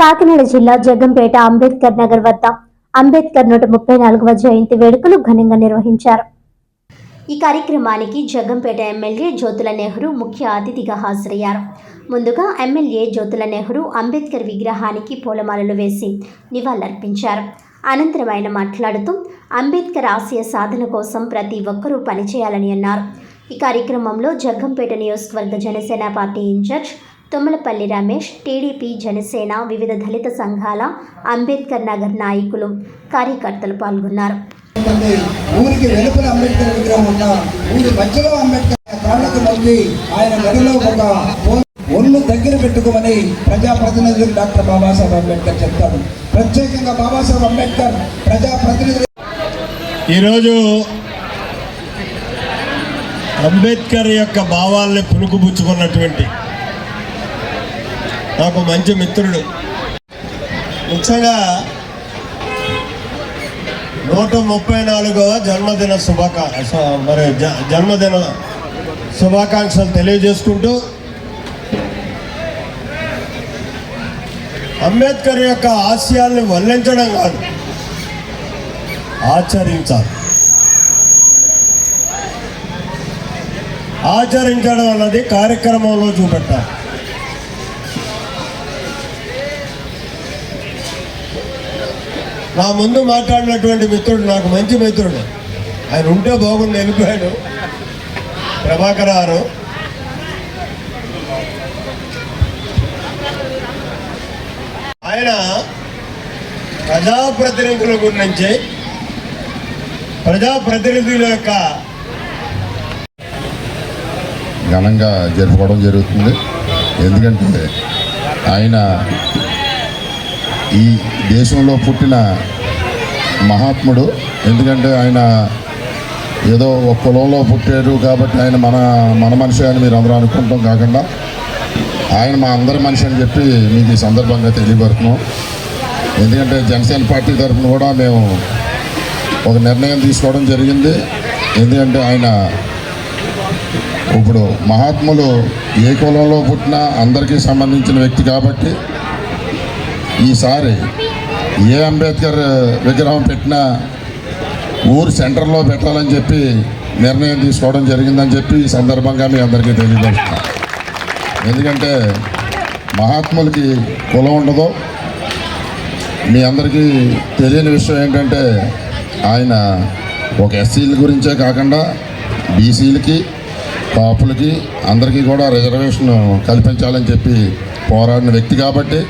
కాకినాడ జిల్లా జగ్గంపేట అంబేద్కర్ నగర్ వద్ద అంబేద్కర్ నూట ముప్పై నాలుగవ జయంతి వేడుకలు ఘనంగా నిర్వహించారు. ఈ కార్యక్రమానికి జగ్గంపేట ఎమ్మెల్యే జ్యోతుల నెహ్రూ ముఖ్య అతిథిగా హాజరయ్యారు. ముందుగా ఎమ్మెల్యే జ్యోతుల నెహ్రూ అంబేద్కర్ విగ్రహానికి పూలమాలలు వేసి నివాళులర్పించారు. అనంతరం ఆయన మాట్లాడుతూ అంబేద్కర్ ఆశయ సాధన కోసం ప్రతి ఒక్కరూ పనిచేయాలని అన్నారు. ఈ కార్యక్రమంలో జగ్గంపేట నియోజకవర్గ Janasena party incharge Tummalapalli Ramesh TDP Janasena వివిధ దళిత సంఘాల అంబేద్కర్ నగర్ నాయకులు కార్యకర్తలు పాల్గొన్నారు. ఊరికి వెలుపల అంబేద్కర్ విగ్రహం ఉన్న ఊరి మధ్యలో అంబేద్కర్ కాళ్ళకు ఆయన మెడలో ఒక ఒళ్ళు దగ్గర పెట్టుకోమని ప్రజాప్రతినిధులు డాక్టర్ బాబాసాహెబ్ అంబేద్కర్ చెప్తారు ప్రత్యేకంగా బాబాసాహెబ్ అంబేద్కర్ ప్రజాప్రతినిధులు ఈరోజు అంబేద్కర్ యొక్క భావాల్ని పుణుకుపుచ్చుకున్నటువంటి నాకు మంచి మిత్రుడు. ముఖ్యంగా నూట ముప్పై నాలుగవ జన్మదిన శుభాకా మరి జ- జన్మదిన శుభాకాంక్షలు తెలియజేసుకుంటూ అంబేద్కర్ యొక్క ఆశయాల్ని వల్లించడం కాదు ఆచరించాలి. ఆచరించడం అన్నది కార్యక్రమంలో చూపెట్టాలి. నా ముందు మాట్లాడినటువంటి మిత్రుడు నాకు మంచి మిత్రుడు. ఆయన ఉంటే బాగుంది వెళ్ళిపోయాడు. ప్రభాకర్ గారు. ఆయన ప్రజాప్రతినిధుల గురించి ప్రజాప్రతినిధుల యొక్క ఘనంగా జరుపుకోవడం జరుగుతుంది. ఎందుకంటే ఆయన ఈ దేశంలో పుట్టిన మహాత్ముడు. ఎందుకంటే ఆయన ఏదో ఒక కులంలో పుట్టాడు కాబట్టి ఆయన మన మన మనిషి అని మీరు అందరూ అనుకుంటాం కాకుండా ఆయన మా అందరి మనిషి అని చెప్పి మీకు ఈ సందర్భంగా తెలియపడుతున్నాం ఎందుకంటే జనసేన పార్టీ తరఫున కూడా మేము ఒక నిర్ణయం తీసుకోవడం జరిగింది. ఎందుకంటే ఆయన ఇప్పుడు మహాత్ములు ఏ కులంలో పుట్టినా అందరికీ సంబంధించిన వ్యక్తి కాబట్టి ఈసారి ఏ అంబేద్కర్ విగ్రహం పెట్టినా ఊరు సెంటర్లో పెట్టాలని చెప్పి నిర్ణయం తీసుకోవడం జరిగిందని చెప్పి ఈ సందర్భంగా మీ అందరికీ తెలియజేస్తున్నాం ఎందుకంటే మహాత్ములకి కులం ఉండదు. మీ అందరికీ తెలియని విషయం ఏంటంటే ఆయన ఒక ఎస్సీల గురించే కాకుండా బీసీలకి కాపులకి అందరికీ కూడా రిజర్వేషన్ కల్పించాలని చెప్పి పోరాడిన వ్యక్తి కాబట్టి